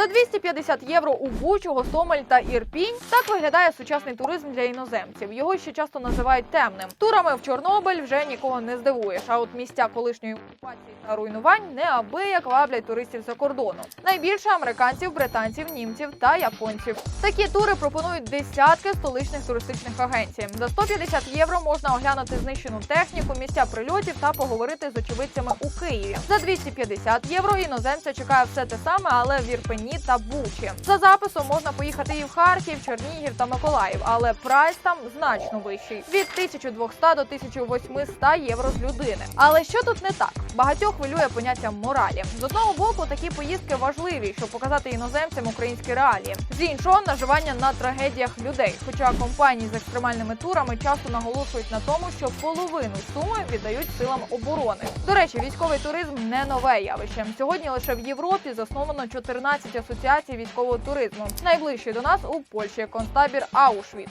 За 250 євро у Бучу, Гостомель та Ірпінь так виглядає сучасний туризм для іноземців. Його ще часто називають темним. Турами в Чорнобиль вже нікого не здивуєш. А от місця колишньої окупації та руйнувань неабияк ваблять туристів за кордону. Найбільше американців, британців, німців та японців. Такі тури пропонують десятки столичних туристичних агенцій. За 150 євро можна оглянути знищену техніку, місця прильотів та поговорити з очевидцями у Києві. За 250 євро іноземця чекає все те саме, але в Ірпені та Бучі. За записом можна поїхати і в Харків, Чернігів та Миколаїв, але прайс там значно вищий від 1200 до 1800 євро з людини. Але що тут не так? Багатьох хвилює поняття моралі. З одного боку, такі поїздки важливі, щоб показати іноземцям українські реалії. З іншого наживання на трагедіях людей. Хоча компанії з екстремальними турами часто наголошують на тому, що половину суми віддають силам оборони. До речі, військовий туризм не нове явище. Сьогодні лише в Європі засновано 14 асоціацій військового туризму. Найближчий до нас у Польщі концтабір Аушвіц.